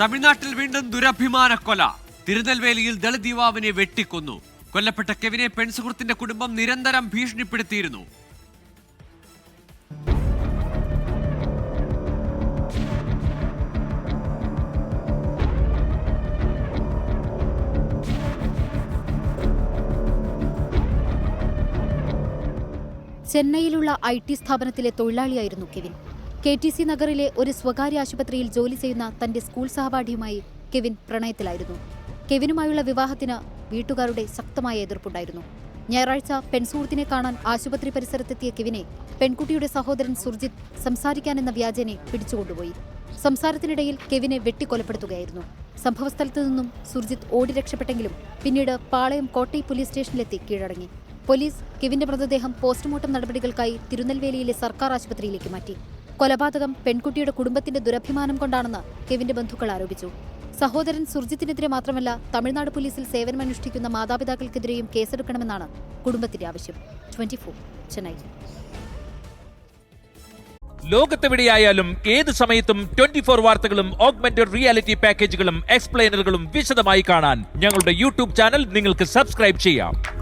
തമിഴ്നാട്ടിൽ വീണ്ടും ദുരഭിമാന കൊല. തിരുനെൽവേലിയിൽ ദളിത് യുവാവിനെ വെട്ടിക്കൊന്നു. കൊല്ലപ്പെട്ട കെവിനെ പെൺസുഹൃത്തിന്റെ കുടുംബം നിരന്തരം ഭീഷണിപ്പെടുത്തിയിരുന്നു. ചെന്നൈയിലുള്ള ഐ ടി സ്ഥാപനത്തിലെ തൊഴിലാളിയായിരുന്നു കെവിൻ. കെ ടി സി നഗറിലെ ഒരു സ്വകാര്യ ആശുപത്രിയിൽ ജോലി ചെയ്യുന്ന തന്റെ സ്കൂൾ സഹപാഠിയുമായി കെവിൻ പ്രണയത്തിലായിരുന്നു. കെവിനുമായുള്ള വിവാഹത്തിന് വീട്ടുകാരുടെ ശക്തമായ എതിർപ്പുണ്ടായിരുന്നു. ഞായറാഴ്ച പെൺസുഹൃത്തിനെ കാണാൻ ആശുപത്രി പരിസരത്തെത്തിയ കെവിനെ പെൺകുട്ടിയുടെ സഹോദരൻ സുർജിത്ത് സംസാരിക്കാനെന്ന വ്യാജനെ പിടിച്ചുകൊണ്ടുപോയി. സംസാരത്തിനിടയിൽ കെവിനെ വെട്ടിക്കൊലപ്പെടുത്തുകയായിരുന്നു. സംഭവസ്ഥലത്തു നിന്നും സുർജിത് ഓടി രക്ഷപ്പെട്ടെങ്കിലും പിന്നീട് പാളയം കോട്ടൈ പോലീസ് സ്റ്റേഷനിലെത്തി കീഴടങ്ങി. പോലീസ് കെവിന്റെ മൃതദേഹം പോസ്റ്റ്മോർട്ടം നടപടികൾക്കായി തിരുനെൽവേലിയിലെ സർക്കാർ ആശുപത്രിയിലേക്ക് മാറ്റി. കൊലപാതകം പെൺകുട്ടിയുടെ കുടുംബത്തിന്റെ ദുരഭിമാനം കൊണ്ടാണെന്ന് കെവിന്റെ ബന്ധുക്കൾ ആരോപിച്ചു. സഹോദരൻ സുർജിത്തിനെതിരെ മാത്രമല്ല തമിഴ്നാട് പോലീസിൽ സേവനമനുഷ്ഠിക്കുന്ന മാതാപിതാക്കൾക്കെതിരെയും കേസെടുക്കണമെന്നാണ് കുടുംബത്തിന്റെ ആവശ്യം. ട്വന്റി ചെന്നൈ. ലോകത്തെവിടെയായാലും ഏത് സമയത്തും ട്വന്റി ഫോർ വാർത്തകളും ഓഗ്മെന്റഡ് റിയാലിറ്റി പാക്കേജുകളും എക്സ്പ്ലെയിനറുകളും വിശദമായി കാണാൻ ഞങ്ങളുടെ യൂട്യൂബ് ചാനൽ നിങ്ങൾക്ക് സബ്സ്ക്രൈബ് ചെയ്യാം.